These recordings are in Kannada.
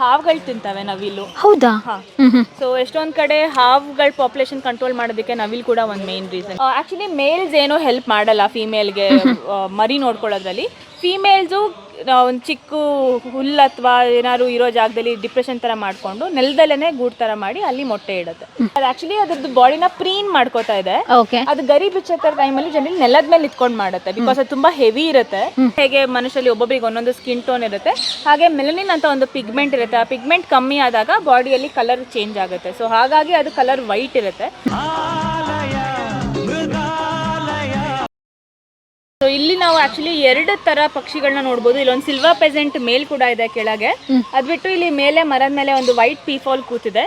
ಹಾವುಗಳು ತಿಂತವೆ ನವಿಲು. ಹೌದಾ? ಹಾ. ಹ್ಮ್ ಹ್ಮ್. ಸೊ ಎಷ್ಟೊಂದ್ ಕಡೆ ಹಾವುಗಳ ಪಾಪ್ಯುಲೇಷನ್ ಕಂಟ್ರೋಲ್ ಮಾಡೋದಕ್ಕೆ ನವಿಲ್ ಕೂಡ ಒಂದು ಮೇನ್ ರೀಸನ್ ಆಕ್ಚುಲಿ ಮೇಲ್ಸ್ ಏನೋ ಹೆಲ್ಪ್ ಮಾಡಲ್ಲ ಫಿಮೇಲ್ಗೆ ಮರಿ ನೋಡ್ಕೊಳ್ಳೋದ್ರಲ್ಲಿ. ಫಿಮೇಲ್ಸು ಒಂದು ಚಿಕ್ಕ ಹುಲ್ಲು ಅಥವಾ ಏನಾದ್ರು ಇರೋ ಜಾಗದಲ್ಲಿ ಡಿಪ್ರೆಷನ್ ತರ ಮಾಡ್ಕೊಂಡು ನೆಲದಲ್ಲೇ ಗೂಡ್ ತರ ಮಾಡಿ ಅಲ್ಲಿ ಮೊಟ್ಟೆ ಇಡುತ್ತೆ ಅದು ಆಕ್ಚುಲಿ ಅದ್ರದ್ದು ಬಾಡಿನ ಪ್ರೀನ್ ಮಾಡ್ಕೋತಾ ಇದೆ. ಓಕೆ ಅದು ಗರಿ ಬಿಚ್ಚೋ ಟೈಮಲ್ಲಿ ಜನ ನೆಲದ ಮೇಲೆ ಇಟ್ಕೊಂಡು ಮಾಡುತ್ತೆ ಬಿಕಾಸ್ ಅದು ತುಂಬಾ ಹೆವಿ ಇರುತ್ತೆ. ಹೇಗೆ ಮನುಷ್ಯರಲ್ಲಿ ಒಬ್ಬೊಬ್ಬರಿಗೆ ಒಂದೊಂದು ಸ್ಕಿನ್ ಟೋನ್ ಇರುತ್ತೆ. ಹಾಗೆ ಮೆಲನಿನ್ ಅಂತ ಒಂದು ಪಿಗ್ಮೆಂಟ್ ಇರುತ್ತೆ. ಆ ಪಿಗ್ಮೆಂಟ್ ಕಮ್ಮಿ ಆದಾಗ ಬಾಡಿಯಲ್ಲಿ ಕಲರ್ ಚೇಂಜ್ ಆಗುತ್ತೆ. ಸೊ ಹಾಗಾಗಿ ಅದು ಕಲರ್ ವೈಟ್ ಇರುತ್ತೆ. ಸೊ ಇಲ್ಲಿ ನಾವು ಆಕ್ಚುಲಿ ಎರಡು ತರ ಪಕ್ಷಿಗಳನ್ನ ನೋಡಬಹುದು ಇಲ್ಲೊಂದು ಸಿಲ್ವರ್ ಪೆಸೆಂಟ್ ಮೇಲ್ ಕೂಡ ಇದೆ ಕೆಳಗೆ. ಅದ್ಬಿಟ್ಟು ಇಲ್ಲಿ ಮೇಲೆ ಮರದ ಮೇಲೆ ಒಂದು ವೈಟ್ ಪೀಫಾಲ್ ಕೂತಿದೆ.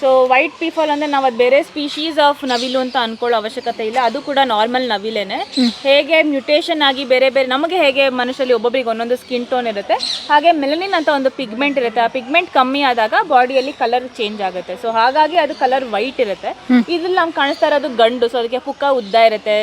ಸೊ ವೈಟ್ ಪೀಪಲ್ ಅಂದ್ರೆ ನಾವು ಅದು ಬೇರೆ ಸ್ಪೀಶೀಸ್ ಆಫ್ ನವಿಲು ಅಂತ ಅನ್ಕೊಳ್ಳೋ ಅವಶ್ಯಕತೆ ಇಲ್ಲ. ಅದು ಕೂಡ ನಾರ್ಮಲ್ ನವಿಲೇನೆ. ಹೇಗೆ ಮ್ಯುಟೇಷನ್ ಆಗಿ ಬೇರೆ ಬೇರೆ, ನಮಗೆ ಹೇಗೆ ಮನುಷ್ಯರಲ್ಲಿ ಒಬ್ಬೊಬ್ಬರಿಗೆ ಒಂದೊಂದು ಸ್ಕಿನ್ ಟೋನ್ ಇರುತ್ತೆ. ಹಾಗೆ ಮೆಲನಿನ್ ಅಂತ ಒಂದು ಪಿಗ್ಮೆಂಟ್ ಇರುತ್ತೆ. ಆ ಪಿಗ್ಮೆಂಟ್ ಕಮ್ಮಿ ಆದಾಗ ಬಾಡಿಯಲ್ಲಿ ಕಲರ್ ಚೇಂಜ್ ಆಗುತ್ತೆ. ಸೊ ಹಾಗಾಗಿ ಅದು ಕಲರ್ ವೈಟ್ ಇರುತ್ತೆ. ಇದ್ರಲ್ಲಿ ನಮ್ಗೆ ಕಾಣಿಸ್ತಾ ಇರೋದು ಗಂಡು. ಸೊ ಅದಕ್ಕೆ ಪುಕ್ಕ ಉದ್ದ ಇರುತ್ತೆ.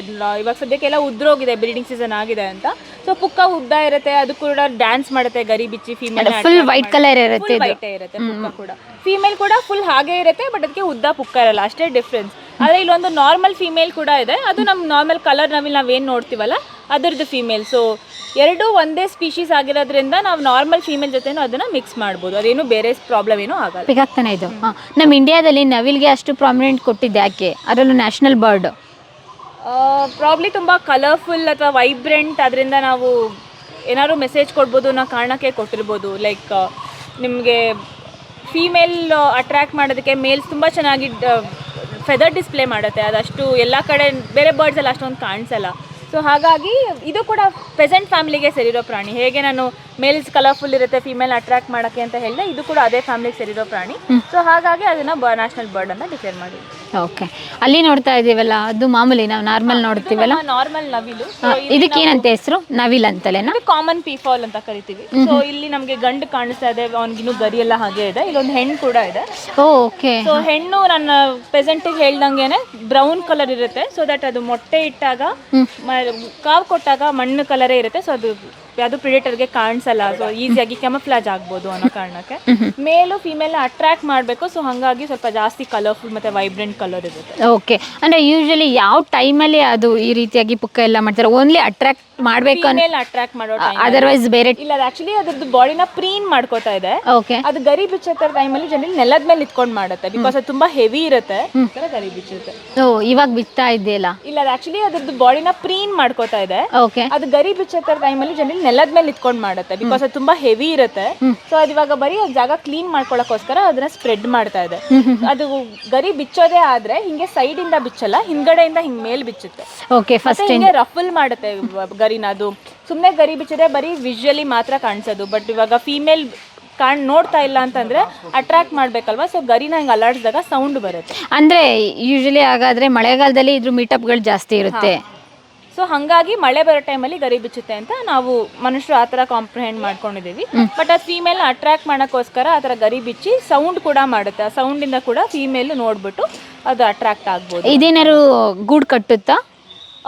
ಇವಾಗ ಸದ್ಯಕ್ಕೆಲ್ಲ ಉದ್ರೋಗಿದೆ ಬಿಲ್ಡಿಂಗ್ ಸೀಸನ್ ಆಗಿದೆ ಅಂತ. ಸೊ ಪುಕ್ಕ ಉದ್ದ ಇರುತ್ತೆ ಅದು ಕೂಡ ಡ್ಯಾನ್ಸ್ ಮಾಡುತ್ತೆ ಗರಿ ಬಿಚ್ಚಿ ಫೀಮೇಲ್ ಫುಲ್ ವೈಟ್ ಕಲರ್ ಇರುತ್ತೆ ವೈಟ್ ಇರುತ್ತೆ ಪುಕ್ಕ ಕೂಡ. ಫೀಮೇಲ್ ಕೂಡ ಫುಲ್ ಹಾಗೆ ಇರುತ್ತೆ ಬಟ್ ಅದಕ್ಕೆ ಉದ್ದ ಪುಕ್ಕ ಇರಲ್ಲ ಅಷ್ಟೇ ಡಿಫ್ರೆನ್ಸ್ ಆದ್ರೆ ಇಲ್ಲೊಂದು ನಾರ್ಮಲ್ ಫೀಮೇಲ್ ಕೂಡ ಇದೆ ಅದು ನಮ್ಮ ನಾರ್ಮಲ್ ಕಲರ್ ನವಿಲ್ ನಾವೇನು ನೋಡ್ತೀವಲ್ಲ ಅದರದ್ದು ಫೀಮೇಲ್ ಸೊ ಎರಡು ಒಂದೇ ಸ್ಪೀಶೀಸ್ ಆಗಿರೋದ್ರಿಂದ ನಾವು ನಾರ್ಮಲ್ ಫೀಮೇಲ್ ಜೊತೆನೂ ಅದನ್ನ ಮಿಕ್ಸ್ ಮಾಡ್ಬೋದು. ಅದೇನು ಬೇರೆ ಪ್ರಾಬ್ಲಮ್ ಏನೂ ಆಗಲ್ಲ. ಪಿಗಾಗ್ತಾನೆ ಇದು. ನಮ್ಮ ಇಂಡಿಯಾದಲ್ಲಿ ನವಿಲ್ಗೆ ಅಷ್ಟು ಪ್ರಾಮಿನೆಂಟ್ ಕೊಟ್ಟಿದ್ದೆ ಯಾಕೆ? ಅದರಲ್ಲೂ ನ್ಯಾಷನಲ್ ಬರ್ಡ್ ಪ್ರಾಬ್ಲಿ ತುಂಬ ಕಲರ್ಫುಲ್ ಅಥವಾ ವೈಬ್ರೆಂಟ್ ಅದರಿಂದ ನಾವು ಏನಾದ್ರು ಮೆಸೇಜ್ ಕೊಡ್ಬೋದು ಅನ್ನೋ ಕಾರಣಕ್ಕೆ ಕೊಟ್ಟಿರ್ಬೋದು. ಲೈಕ್ ನಿಮಗೆ ಫೀಮೇಲ್ ಅಟ್ರ್ಯಾಕ್ಟ್ ಮಾಡೋದಕ್ಕೆ ಮೇಲ್ಸ್ ತುಂಬ ಚೆನ್ನಾಗಿ ಫೆದರ್ ಡಿಸ್ಪ್ಲೇ ಮಾಡುತ್ತೆ. ಅದಷ್ಟು ಎಲ್ಲ ಕಡೆ ಬೇರೆ ಬರ್ಡ್ಸ್ ಎಲ್ಲ ಅಷ್ಟೊಂದು ಕಾಣಿಸಲ್ಲ. ಸೊ ಹಾಗಾಗಿ ಇದು ಕೂಡ ಪ್ರೆಸೆಂಟ್ ಫ್ಯಾಮಿಲಿಗೆ ಸೇರಿರೋ ಪ್ರಾಣಿ. ಹೇಗೆ ನಾನು ಮೇಲ್ಸ್ ಕಲರ್ಫುಲ್ ಇರುತ್ತೆ ಫೀಮೇಲ್ ಅಟ್ರಾಕ್ಟ್ ಮಾಡೋಕ್ಕೆ ಅಂತ ಹೇಳಿದೆ ಇದು ಕೂಡ ಅದೇ ಫ್ಯಾಮಿಲಿಗೆ ಸೇರಿರೋ ಪ್ರಾಣಿ. ಸೊ ಹಾಗಾಗಿ ಅದನ್ನು ನ್ಯಾಷನಲ್ ಬರ್ಡ್ ಅಂತ ಡಿಕ್ಲೇರ್ ಮಾಡಿ ಓಕೆ ಅಲ್ಲಿ ನೋಡ್ತಾ ಇದೀವಲ್ಲ ಅದು ಮಾಮೂಲಿ ನಾವು ನಾರ್ಮಲ್ ನೋಡ್ತೀವಲ್ಲ? ನಾರ್ಮಲ್ ನವಿಲು. ಇದಕ್ಕೆ ಏನಂತ ಹೆಸರು? ನವಿಲ್ ಅಂತಲೇನಾ? ಕಾಮನ್ ಪೀಫಾಲ್ ಅಂತ ಕರಿತೀವಿ. ಸೊ ಇಲ್ಲಿ ನಮಗೆ ಗಂಡು ಕಾಣಿಸ್ತಾ ಇದೆ ಅವ್ನಿಗಿನ್ನೂ ಗರಿ ಎಲ್ಲ ಹಾಗೆ ಇದೆ. ಇಲ್ಲೊಂದು ಹೆಣ್ಣು ಕೂಡ ಇದೆ. ಓಕೆ ಸೊ ಹೆಣ್ಣು ನನ್ನ ಪ್ರೆಸೆಂಟಿಗೆ ಹೇಳ್ದಂಗೆನೆ ಬ್ರೌನ್ ಕಲರ್ ಇರುತ್ತೆ. ಸೊ ದಟ್ ಅದು ಮೊಟ್ಟೆ ಇಟ್ಟಾಗ ಕಾವು ಕೊಟ್ಟಾಗ ಮಣ್ಣು ಕಲರೇ ಇರುತ್ತೆ. ಸೊ ಅದು ಯಾವುದು ಪ್ರಿಡೇಟರ್ಗೆ ಕಾಣಿಸಲ್ಲ ಸೊ ಈಸಿಯಾಗಿ ಕೆಮಫ್ಲಾಜ್ ಆಗ್ಬೋದು ಅನ್ನೋ ಕಾರಣಕ್ಕೆ. ಮೇಲು ಫಿಮೇಲ್ ಅಟ್ರಾಕ್ಟ್ ಮಾಡಬೇಕು ಸೊ ಹಾಗಾಗಿ ಸ್ವಲ್ಪ ಜಾಸ್ತಿ ಕಲರ್ಫುಲ್ ಮತ್ತೆ ವೈಬ್ರೆಂಟ್ ಕಲರ್ ಇರುತ್ತೆ. ಓಕೆ ಅಂದ್ರೆ ಯೂಶಲಿ ಯಾವ ಟೈಮಲ್ಲಿ ಅದು ಈ ರೀತಿಯಾಗಿ ಪುಕ್ಕ ಎಲ್ಲ ಮಾಡ್ತಾರೆ? ಓನ್ಲಿ ಅಟ್ರಾಕ್ಟ್ ಮಾಡಬೇಕು ಅಟ್ರಾಕ್ಟ್ ಮಾಡೋ ಅದರ್ವೈಸ್ ಬೇರೆ ಇಲ್ಲ ಆಕ್ಚುಲಿ ಅದ್ರದ್ದು ಬಾಡಿನ ಪ್ರೀನ್ ಮಾಡ್ಕೋತಾ ಇದೆ. ಓಕೆ ಅದು ಗರಿ ಬಿಚ್ಚತ್ತರ ಟೈಮಲ್ಲಿ ಜನರಲಿ ನೆಲದ ಮೇಲೆ ಇಟ್ಕೊಂಡು ಮಾಡುತ್ತೆ. ಬಿಕಾಸ್ ಅದು ತುಂಬಾ ಹೆವಿ ಇರುತ್ತೆ. ಗರಿ ಬಿಚ್ಚುತ್ತೆ. ಓ ಇವಾಗ ಬಿತ್ತಾ ಇದೆಯಲ್ಲ? ಇಲ್ಲ ಆಕ್ಚುಲಿ ಅದ್ರದ್ದು ಬಾಡಿನ ಪ್ರೀನ್ ಮಾಡ್ಕೋತಾ ಇದೆ. ಓಕೆ ಅದು ಗರಿ ಬಿಚ್ಚತ್ತರ ಟೈಮಲ್ಲಿ ಜನರಲಿ ನೆಲದ ಮೇಲೆ ಇಟ್ಕೊಂಡು ಮಾಡುತ್ತೆ. ಬಿಕಾಸ್ ಅದು ತುಂಬಾ ಹೆವಿ ಇರುತ್ತೆ. ಸೊ ಅದು ಇವಾಗ ಬರೀ ಅದ್ ಜಾಗ ಕ್ಲೀನ್ ಮಾಡ್ಕೊಳಕ್ಕೋಸ್ಕರ ಅದನ್ನ ಸ್ಪ್ರೆಡ್ ಮಾಡ್ತಾ ಇದೆ. ಅದು ಗರಿ ಬಿಚ್ಚೋದೇ ಆದ್ರೆ ಹಿಂಗೆ ಸೈಡ್ ಇಂದ ಬಿಚ್ಚಲ್ಲ ಹಿಂದ್ಗಡೆಯಿಂದ ಹಿಂಗ್ ಮೇಲ್ ಬಿಚ್ಚುತ್ತೆ. ಓಕೆ ಫಸ್ಟ್ ಹಿಂಗೆ ರಫಲ್ ಮಾಡುತ್ತೆ ಗರಿನ ಅದು. ಸುಮ್ಮನೆ ಗರಿ ಬಿಚ್ಚದೆ ಬರೀ ವಿಜುವಲಿ ಮಾತ್ರ ಕಾಣಿಸೋದು. ಬಟ್ ಇವಾಗ ಫೀಮೇಲ್ ಕಾಣ್ ನೋಡ್ತಾ ಇಲ್ಲ ಅಂತಂದ್ರೆ ಅಟ್ರಾಕ್ಟ್ ಮಾಡ್ಬೇಕಲ್ವಾ? ಸೊ ಗರಿನ ಹಿಂಗೆ ಅಲ್ಲಾಡಿಸಿದಾಗ ಸೌಂಡ್ ಬರುತ್ತೆ. ಅಂದ್ರೆ ಯೂಶಲಿ ಹಾಗಾದ್ರೆ ಮಳೆಗಾಲದಲ್ಲಿ ಇದ್ರ ಮೀಟಪ್ಗಳು ಜಾಸ್ತಿ ಇರುತ್ತೆ. ಸೊ ಹಂಗಾಗಿ ಮಳೆ ಬರೋ ಟೈಮಲ್ಲಿ ಗರಿ ಬಿಚ್ಚುತ್ತೆ ಅಂತ ನಾವು ಮನುಷ್ಯರು ಆ ಥರ ಕಾಂಪ್ರಿಹೆಂಡ್ ಮಾಡ್ಕೊಂಡಿದ್ದೀವಿ. ಬಟ್ ಆ ಫೀಮೇಲ್ ಅಟ್ರಾಕ್ಟ್ ಮಾಡೋಕ್ಕೋಸ್ಕರ ಆ ಥರ ಗರಿ ಬಿಚ್ಚಿ ಸೌಂಡ್ ಕೂಡ ಮಾಡುತ್ತೆ. ಆ ಸೌಂಡಿಂದ ಕೂಡ ಫೀಮೇಲ್ ನೋಡ್ಬಿಟ್ಟು ಅದು ಅಟ್ರಾಕ್ಟ್ ಆಗ್ಬೋದು. ಇದೇನಾದ್ರು ಗೂಡು ಕಟ್ಟುತ್ತಾ?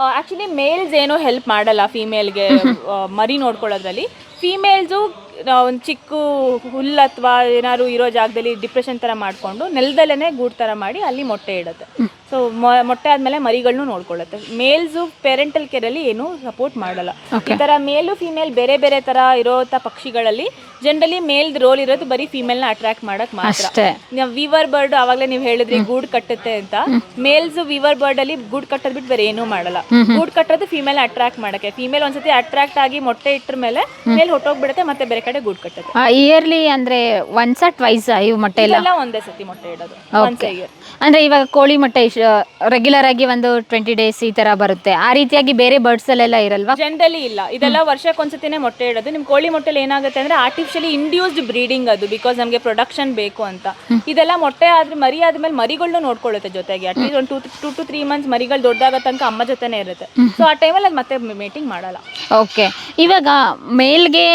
ಆ್ಯಕ್ಚುಲಿ ಮೇಲ್ಸ್ ಏನೋ ಹೆಲ್ಪ್ ಮಾಡಲ್ಲ ಫೀಮೇಲ್ಗೆ ಮರಿ ನೋಡ್ಕೊಳ್ಳೋದ್ರಲ್ಲಿ. ಫೀಮೇಲ್ಸು ಒಂದು ಚಿಕ್ಕ ಹುಲ್ಲು ಅಥವಾ ಏನಾದ್ರು ಇರೋ ಜಾಗದಲ್ಲಿ ಡಿಪ್ರೆಷನ್ ಥರ ಮಾಡಿಕೊಂಡು ನೆಲದಲ್ಲೇ ಗೂಡು ಥರ ಮಾಡಿ ಅಲ್ಲಿ ಮೊಟ್ಟೆ ಇಡುತ್ತೆ. ಸೊ ಮೊಟ್ಟೆ ಆದಮೇಲೆ ಮರಿಗಳನ್ನೂ ನೋಡ್ಕೊಳ್ಳುತ್ತೆ. ಮೇಲ್ಸು ಪೇರೆಂಟಲ್ ಕೇರಲ್ಲಿ ಏನೂ ಸಪೋರ್ಟ್ ಮಾಡಲ್ಲ. ಈ ತರ ಮೇಲು ಫೀಮೇಲ್ ಬೇರೆ ಬೇರೆ ತರ ಇರೋಂಥ ಪಕ್ಷಿಗಳಲ್ಲಿ ಜನರಲಿ ಮೇಲ್ ರೋಲ್ ಇರೋದು ಬರೀ ನ ಅಟ್ರಾಕ್ಟ್ ಮಾಡಕ್ ಮಾತ್ರ. ವಿವರ್ ಬರ್ಡ್ ಅವಾಗಲೇ ನೀವು ಹೇಳಿದ್ರಿ ಗೂಡ್ ಕಟ್ಟುತ್ತೆ ಅಂತ. ಮೇಲ್ಸ್ ವಿವರ್ ಬರ್ಡ್ ಅಲ್ಲಿ ಗೂಡ್ ಕಟ್ಟೋದ್ ಬಿಟ್ಟು ಬೇರೆ ಏನೂ ಮಾಡಲ್ಲ. ಗೂಡ್ ಕಟ್ಟೋದು ಫಿಮೇಲ್ ಅಟ್ರಾಕ್ಟ್ ಮಾಡಕ್ಕೆ. ಫಿಮೇಲ್ ಒಂದ್ಸತಿ ಅಟ್ರಾಕ್ಟ್ ಆಗಿ ಮೊಟ್ಟೆ ಇಟ್ಟರ ಮೇಲೆ ಮೇಲ್ ಹೊಟ್ಟೋಗ್ಬಿಡುತ್ತೆ ಮತ್ತೆ ಬೇರೆ ಕಡೆ ಗೂಡ್ ಕಟ್ಟುತ್ತೆ. ಇಯರ್ಲಿ ಅಂದ್ರೆ ಒನ್ಸ್ ಟ್ವೈಸ್ ಇವು ಮೊಟ್ಟೆ ಇಲ್ಲ ಒಂದೇ ಸತಿ ಮೊಟ್ಟೆ ಇಡೋದು. ಅಂದ್ರೆ ಇವಾಗ ಕೋಳಿ ಮೊಟ್ಟೆ ರೆಗ್ಯುಲರ್ ಆಗಿ ಒಂದು ಟ್ವೆಂಟಿ ಡೇಸ್ ಈ ತರ ಬರುತ್ತೆ. ಆ ರೀತಿಯಾಗಿ ಬೇರೆ ಬರ್ಡ್ಸ್ ಅಲ್ಲೆಲ್ಲ ಇರಲ್ವಾ? ಜನರಲಿ ಇಲ್ಲ. ಇದೆಲ್ಲ ವರ್ಷಕ್ಕೊಂದ್ಸತಿನೇ ಮೊಟ್ಟೆ ಇಡೋದು. ನಿಮ್ ಕೋಳಿ ಮೊಟ್ಟೆಲಿ ಏನಾಗುತ್ತೆ ಅಂದ್ರೆ ಆರ್ಟಿಫಿಷಿಯಲಿ ಇಂಡ್ಯೂಸ್ಡ್ ಬ್ರೀಡಿಂಗ್ ಅದು ಬಿಕಾಸ್ ನಮಗೆ ಪ್ರೊಡಕ್ಷನ್ ಬೇಕು ಅಂತ. ಇದೆಲ್ಲ ಮೊಟ್ಟೆ ಆದ್ರೆ ಮರಿ ಆದ್ಮೇಲೆ ಮರಿಗಳನ್ನೂ ನೋಡ್ಕೊಳ್ಳುತ್ತೆ ಜೊತೆಗೆ. ಅಟ್ಲೀಸ್ಟ್ ಒಂದು two two to three months ಮರಿಗಳು ದೊಡ್ಡದಾಗೋ ತನಕ ಅಮ್ಮ ಜೊತೆನೇ ಇರುತ್ತೆ. ಸೊ ಆ ಟೈಮಲ್ಲಿ ಅದು ಮತ್ತೆ ಮೀಟಿಂಗ್ ಮಾಡಲ್ಲ. ಓಕೆ ಇವಾಗ ಮೇಲ್ಗೆ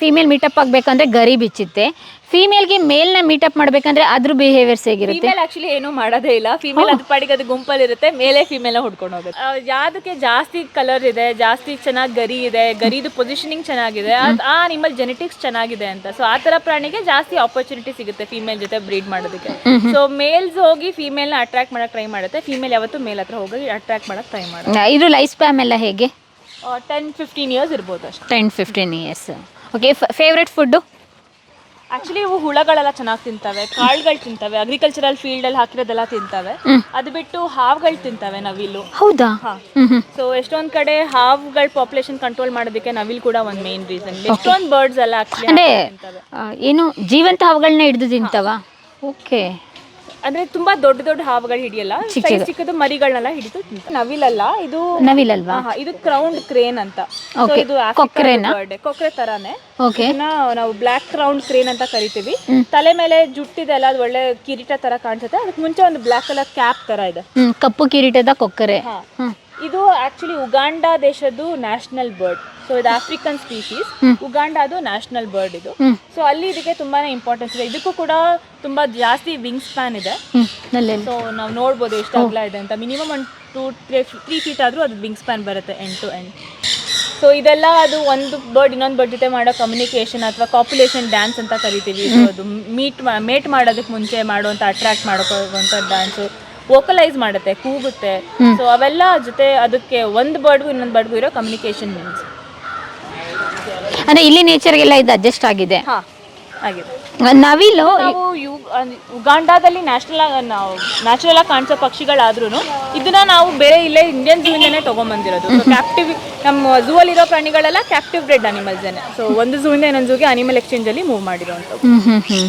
ಫಿಮೇಲ್ ಮೀಟಪ್ ಆಗಬೇಕಂದ್ರೆ ಗರಿ ಬಿಚ್ಚುತ್ತೆ. ಫೀಮೇಲ್ಗೆ ಮೇಲ್ನ ಮೀಟಪ್ ಮಾಡ್ಬೇಕಂದ್ರೆ ಅದ್ರ ಬಿಹೇವಿಯರ್ಸ್ ಹೇಗಿರುತ್ತೆ ಫಿಮೇಲ್ ಆಕ್ಚುಲಿ ಏನು ಮಾಡೋದೇ ಇಲ್ಲ. ಫೀಮೇಲ್ ಅದು ಪಾಡಿಗೆ ಅದು ಗುಂಪಲ್ಲಿ ಇರುತ್ತೆ ಮೇಲೆ ಫೀಮೇಲ್ ಹುಡ್ಕೊಂಡು ಹೋಗುತ್ತೆ. ಆ, ಯಾವ್ದಕ್ಕೆ ಜಾಸ್ತಿ ಕಲರ್ ಇದೆ ಜಾಸ್ತಿ ಚೆನ್ನಾಗಿ ಗರಿ ಇದೆ ಗರಿದು ಪೊಸಿಷನಿಂಗ್ ಚೆನ್ನಾಗಿದೆ ಅದ್- ಆ ನಿಮ್ಮಲ್ಲಿ ಜೆನೆಟಿಕ್ಸ್ ಚೆನ್ನಾಗಿದೆ ಅಂತ. ಸೊ ಆ ತರ ಪ್ರಾಣಿಗೆ ಜಾಸ್ತಿ ಆಪರ್ಚುನಿಟಿ ಸಿಗುತ್ತೆ ಫೀಮೇಲ್ ಜೊತೆ ಬ್ರೀಡ್ ಮಾಡೋದಕ್ಕೆ. ಸೊ ಮೇಲ್ಸ್ ಹೋಗಿ ಫೀಮೇಲ್ನ ಅಟ್ರಾಕ್ಟ್ ಮಾಡಕ್ ಟ್ರೈ ಮಾಡುತ್ತೆ. ಫೀಮೇಲ್ ಯಾವತ್ತು ಮೇಲ್ ಹತ್ರ ಹೋಗಿ ಅಟ್ರಾಕ್ಟ್ ಮಾಡಕ್ ಟ್ರೈ ಮಾಡುತ್ತೆ ಇದು ಲೈಫ್ ಸ್ಪ್ಯಾಮ್ ಎಲ್ಲ ಹೇಗೆ? ಟೆನ್ ಫಿಫ್ಟೀನ್ ಇಯರ್ಸ್ ಇರ್ಬೋದು ಅಷ್ಟೇ. Ten fifteen years okay favourite food actually ಇವು ಹುಳಗಳೆಲ್ಲ ಚೆನ್ನಾಗಿ ತಿಂತವೆ. ಕಾಳುಗಳು ತಿಂತವೆ. ಅಗ್ರಿಕಲ್ಚರಲ್ ಫೀಲ್ಡ್ ಅಲ್ಲಿ ಹಾಕಿರೋದೆಲ್ಲ ತಿಂತವೆ. ಅದು ಬಿಟ್ಟು ಹಾವುಗಳು ತಿಂತವೆ ನವಿಲು ಹೌದಾ? ಸೊ ಎಷ್ಟೊಂದ್ ಕಡೆ ಹಾವುಗಳ ಪಾಪ್ಯುಲೇಷನ್ ಕಂಟ್ರೋಲ್ ಮಾಡೋದಕ್ಕೆ ನವಿಲ್ ಕೂಡ ಒಂದ್ ಮೇನ್ ರೀಸನ್ ಎಷ್ಟೊಂದ್ ಬರ್ಡ್ಸ್ ಎಲ್ಲ ಆಕ್ಚುಲಿ ಅಂದ್ರೆ ಏನು ಜೀವಂತ ಹಾವುಗಳನ್ನ ಹಿಡಿದು ತಿಂತವ? ಓಕೆ ಅಂದ್ರೆ ತುಂಬಾ ದೊಡ್ಡ ದೊಡ್ಡ ಹಾವುಗಳು ಹಿಡಿಯಲ್ಲ ಚಿಕ್ಕ ಚಿಕ್ಕದ. ಚಿಕ್ಕದು ಮರಿಗಳನ್ನೆಲ್ಲ ಹಿಡಿದು ನವಿಲಲ್ಲ ಇದು ನವಿಲಲ್ವಾ ಆಹಾ, ಇದು ಕ್ರೌಂಡ್ ಕ್ರೇನ್ ಅಂತ. So Okay. ಇದು ಕೊಕ್ರೆನಾ? ಕೊಕ್ರೆ ತರಾನೇ. ಓಕೆ ಇದನ್ನ ನಾವು ಬ್ಲಾಕ್ ಕ್ರೌಂಡ್ ಕ್ರೇನ್ ಅಂತ ಕರಿತೀವಿ. ತಲೆ ಮೇಲೆ ಜುಟ್ಟಿದೆ ಅಲ್ಲ ಅದು ಒಳ್ಳೆ ಕಿರೀಟ ತರ ಕಾಣಿಸುತ್ತೆ. ಅದಕ್ಕೆ ಮುಂಚೆ ಒಂದು ಬ್ಲಾಕ್ ಕಲರ್ ಕ್ಯಾಪ್ ತರ ಇದೆ. ಹ್ಮ್ ಕಪ್ಪು ಕಿರೀಟದ ಕೊಕ್ಕರೆ ಹಾ. ಹ್ಮ್. ಇದು ಆಕ್ಚುಲಿ ಉಗಾಂಡ ದೇಶದ್ದು ನ್ಯಾಷನಲ್ ಬರ್ಡ್ ಸೊ ಇದು ಆಫ್ರಿಕನ್ ಸ್ಪೀಶೀಸ್ ಉಗಾಂಡ ಅದು ನ್ಯಾಷನಲ್ ಬರ್ಡ್ ಇದು. ಸೊ ಅಲ್ಲಿ ಇದಕ್ಕೆ ತುಂಬಾನೇ ಇಂಪಾರ್ಟೆನ್ಸ್ ಇದೆ. ಇದಕ್ಕೂ ಕೂಡ ತುಂಬಾ ಜಾಸ್ತಿ ವಿಂಗ್ ಸ್ಪ್ಯಾನ್ ಇದೆ ಸೊ ನಾವು ನೋಡ್ಬೋದು ಎಷ್ಟು ಅಗಲ ಇದೆ ಅಂತ. ಮಿನಿಮಮ್ ಒಂದು ಟೂ ತ್ರೀ ತ್ರೀ ಫೀಟ್ ಆದರೂ ಅದು ವಿಂಗ್ ಸ್ಪ್ಯಾನ್ ಬರುತ್ತೆ ಎಂಡ್ ಟು ಎಂಡ್ ಸೊ ಇದೆಲ್ಲ ಅದು ಒಂದು ಬರ್ಡ್ ಇನ್ನೊಂದು ಬರ್ಡ್ ಜೊತೆ ಮಾಡೋ ಕಮ್ಯುನಿಕೇಶನ್ ಅಥವಾ ಕಾಪ್ಯುಲೇಷನ್ ಡ್ಯಾನ್ಸ್ ಅಂತ ಕರಿತೀವಿ. ಸೊ ಅದು ಮೀಟ್ ಮೇಟ್ ಮಾಡೋದಕ್ಕೆ ಮುಂಚೆ ಮಾಡುವಂಥ ಅಟ್ರಾಕ್ಟ್ ಮಾಡೋಕೋವಂಥ ಡ್ಯಾನ್ಸು ವೋಕಲೈಸ್ ಮಾಡುತ್ತೆ ಕೂಗುತ್ತೆ. ಸೊ ಅವೆಲ್ಲ ಜೊತೆ ಅದಕ್ಕೆ ಒಂದು ಬರ್ಡ್ಗೂ ಇನ್ನೊಂದು ಬರ್ಡ್ಗೂ ಇರೋ ಕಮ್ಯುನಿಕೇಶನ್ ಮೀನ್ಸ್ ಅಂದ್ರೆ ಇಲ್ಲಿ ನೇಚರ್ಗೆಲ್ಲ ಇದು ಅಡ್ಜಸ್ಟ್ ಆಗಿದೆ. ಹಾ ಆಗಿದೆ. ನವಿಲು ನಾವು ಯು ಅನ್- ಉಗಾಂಡಾದಲ್ಲಿ ನ್ಯಾಷನಲ್ ನಾವು ನ್ಯಾಚುರಲ್ ಆಗಿ ಕಾಣಿಸೋ ಪಕ್ಷಿಗಳಾದ್ರೂ ಇದನ್ನ ನಾವು ಬೇರೆ ಇಲ್ಲೇ ಇಂಡಿಯನ್ ಝೂಯಿಂದನೇ ತೊಗೊಂಬಂದಿರೋದು. ಕ್ಯಾಪ್ಟಿವ್ ನಮ್ಮ ಝೂ ಅಲ್ಲಿರೋ ಪ್ರಾಣಿಗಳೆಲ್ಲ ಕ್ಯಾಪ್ಟಿವ್ ಬ್ರೆಡ್ ಅನಿಮಲ್ಸ್ ಸೊ ಒಂದು ಝೂಯಿಂದ ಇನ್ನೊಂದು ಝೂಗೆ ಅನಿಮಲ್ ಎಕ್ಸ್ಚೇಂಜ್ ಅಲ್ಲಿ ಮೂವ್ ಮಾಡಿರೋ ಹ್ಮ್ ಹ್ಮ್ ಹ್ಮ್.